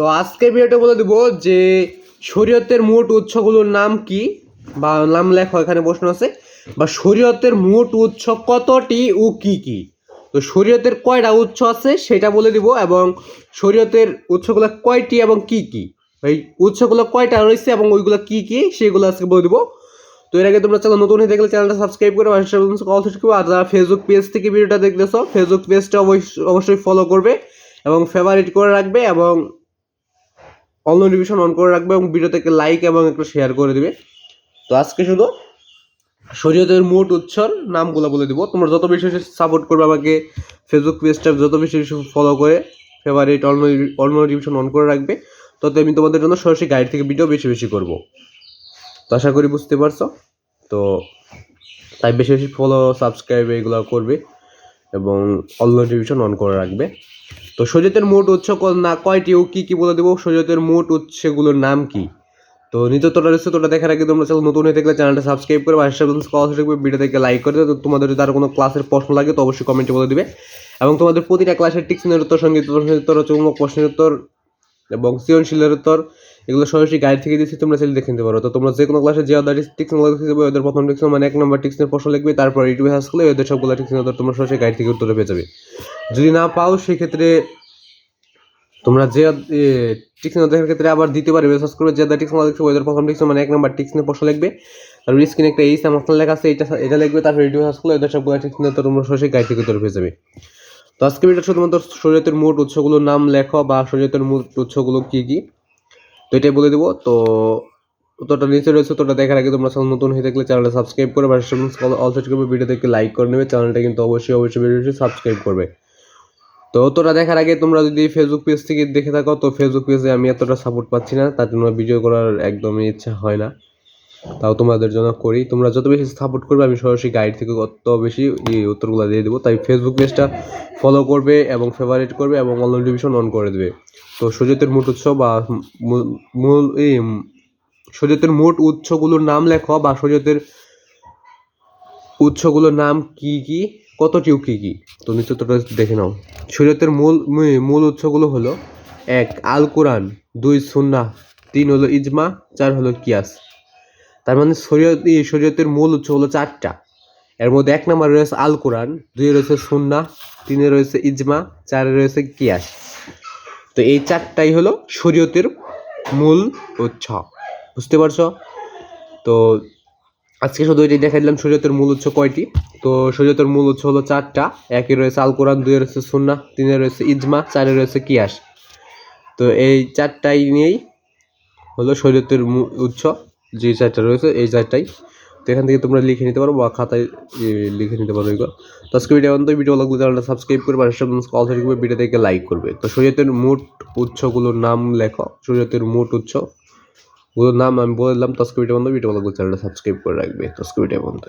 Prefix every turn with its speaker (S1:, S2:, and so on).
S1: তো আজকে ভিডিওটা বলে দেবো যে শরীয়তের মোট উৎসগুলোর নাম কি? বা নাম লেখো, এখানে প্রশ্ন আছে। বা শরীয়তের মোট উৎস কতটি ও কি কি? তো শরীয়তের কয়টা উৎস আছে সেটা বলে দিব এবং শরীয়তের উৎসগুলো কয়টি এবং কি কি? এই উৎসগুলো কয়টা রয়েছে এবং ওইগুলো কি কি সেগুলো আজকে বলে দিব। তো এর আগে তোমরা চ্যানেল নতুন হয়ে দেখলে চ্যানেলটা সাবস্ক্রাইব করে কল থেকে আর যারা ফেসবুক পেজ থেকে ভিডিওটা দেখতেছো ফেসবুক পেজটা অবশ্যই অবশ্যই ফলো করবে এবং ফেভারিট করে রাখবে এবং অল নোটিফিকেশন অন করে রাখবে এবং ভিডিও থেকে লাইক এবং একটু শেয়ার করে দিবে। তো আজকে শুধু শরীয়তের মোট উৎসর নামগুলো বলে দিব। তোমরা যত বেশি সাপোর্ট করবে আমাকে ফেসবুক পেজটা যত বেশি বেশি ফলো করে favourite all all notification on করে রাখবে, তত আমি তোমাদের জন্য সরাসরি গাইড থেকে ভিডিও বেশি বেশি করব। তো আশা করি বুঝতে পারছ। তো তাই বেশি বেশি ফলো সাবস্ক্রাইব এগুলো করবে এবং অল নোটিফিকেশন অন করে রাখবে। তো সৈয়তের মোট উৎস না, কয়টি ও কী কী বলে দেবো? সৈয়তের মোট উৎসগুলোর নাম কি? তো নিত্যতটা রয়েছে তোটা দেখার আগে তোমরা চ্যানেল নতুন হয়ে থাকলে চ্যানেলটা সাবস্ক্রাইব করে পাশে স্কলার থাকবে ভিডিও থেকে লাইক করে। তো তোমাদের যদি আর কোনো ক্লাসের প্রশ্ন লাগে, তো অবশ্যই কমেন্টে বলে দিবে। এবং তোমাদের প্রতিটা ক্লাসের টিক্সিনের উত্তর সংগীত চৌমক প্রশ্নের উত্তর। এবং উত্তর, এগুলো সরাসরি গাইড থেকে দিচ্ছি তোমরা চাইলে দেখে নিতে পারো। তো তোমরা যে কোনো ক্লাসে যে আদার টিক্সন লিখবে ওদের প্রথম টিক্স মানে এক নম্বর টিক্সনের প্রশ্ন লিখবে, তারপর ইউটিউবে হাস করলে ওদের সবগুলো উত্তর তোমরা সরাসরি গাইড থেকে উত্তর পেয়ে যাবে। যদি না পাও, সেক্ষেত্রে তোমরা যে টিক্সন দেখার ক্ষেত্রে আবার দিতে পারবে সার্চ করবে, যে টিক্সন লিখবে ওদের প্রথম টিক্সন মানে এক নম্বর টিক্সনের প্রশ্ন লিখবে। আর স্ক্রিনে একটা এই সামস্থান লেখা আছে এটা এটা লিখবে, তারপর ইউটিউবে হাস করলে ওদের সবগুলো টিক্সনের উত্তর তোমরা সরাসরি গাইড থেকে উত্তর পেয়ে যাবে। তো আজকে ভিডিও শুধুমাত্র শরীয়তের মোট উৎসগুলোর নাম লেখো বা শরীয়তের মোট উৎসগুলো কি কি? তো এটাই বলে দেবো। তো উত্তরটা নিচে রয়েছে তোটা দেখার আগে তোমরা চ্যানেল নতুন হয়ে থাকলে চ্যানেলটা সাবস্ক্রাইব করে পাশে অল সেট করবে ভিডিও দেখে লাইক করে নেবে। চ্যানেলটা কিন্তু অবশ্যই অবশ্যই ভিডিওটি সাবস্ক্রাইব করবে। তো তোরা দেখার আগে তোমরা যদি ফেসবুক পেজ থেকে দেখে থাকো, তো ফেসবুক পেজে আমি এতটা সাপোর্ট পাচ্ছি না, তার জন্য ভিডিও করার একদমই ইচ্ছা হয় না। তাও তোমাদের জন্য করি। তোমরা যত বেশি সাপোর্ট করবে, আমি সরাসরি গাইড থেকে তত বেশি উত্তরগুলো দিয়ে দেবো। তাই ফেসবুক পেজটা ফলো করবে এবং ফেভারিট করবে এবং অল নোটিফিকেশন অন করে দেবে। তো সৈয়তের মোট উৎস বা মূল- এই শরীয়তের মোট উৎসগুলোর নাম লেখো বা শরীয়তের উৎসগুলোর নাম কি কি? কতটিও কি কি? তো নিচে তোটা দেখে নাও। শরীয়তের মূল মূল উৎসগুলো হলো, এক আল কোরআন দুই সুন্না তিন হলো ইজমা, চার হলো কিয়াস। তার মানে শরীয়ত শরীয়তের মূল উৎস হলো চারটা। এর মধ্যে এক নম্বর রয়েছে আল কোরআন দুই রয়েছে সুন্নাহ, তিনে রয়েছে ইজমা, চারে রয়েছে কিয়াস। তো এই চারটাই হলো শরীয়তের মূল উৎস। বুঝতে পারছ? তো আজকে শুধু এটাই দেখাই দিলাম শরীয়তের মূল উৎস কয়টি। তো শরীয়তের মূল উৎস হলো চারটা। একে রয়েছে আল কোরআন দুয়ে রয়েছে সুন্নাহ, তিনে রয়েছে ইজমা, চারে রয়েছে কিয়াস। তো এই চারটাই নিয়েই হলো শরীয়তের উৎস। যে চারটা রয়েছে, এই চারটাই তো এখান থেকে তোমরা লিখে নিতে পারো বা খাতায় লিখে নিতে পারো এগুলো। তো আজকে ভিডিও অন্ত ভিডিও লাগলে চ্যানেলটা সাবস্ক্রাইব করবে আর সব কল করবে ভিডিও থেকে লাইক করবে। তো শরীয়তের মোট উৎসগুলোর নাম লেখো শরীয়তের মোট উৎস। ওগুলোর নাম আমি বলে দিলাম। তো আজকে ভিডিও বন্ধ ভিডিও লাগলে চ্যানেলটা সাবস্ক্রাইব করে রাখবে। তো আজকে ভিডিও বন্ধ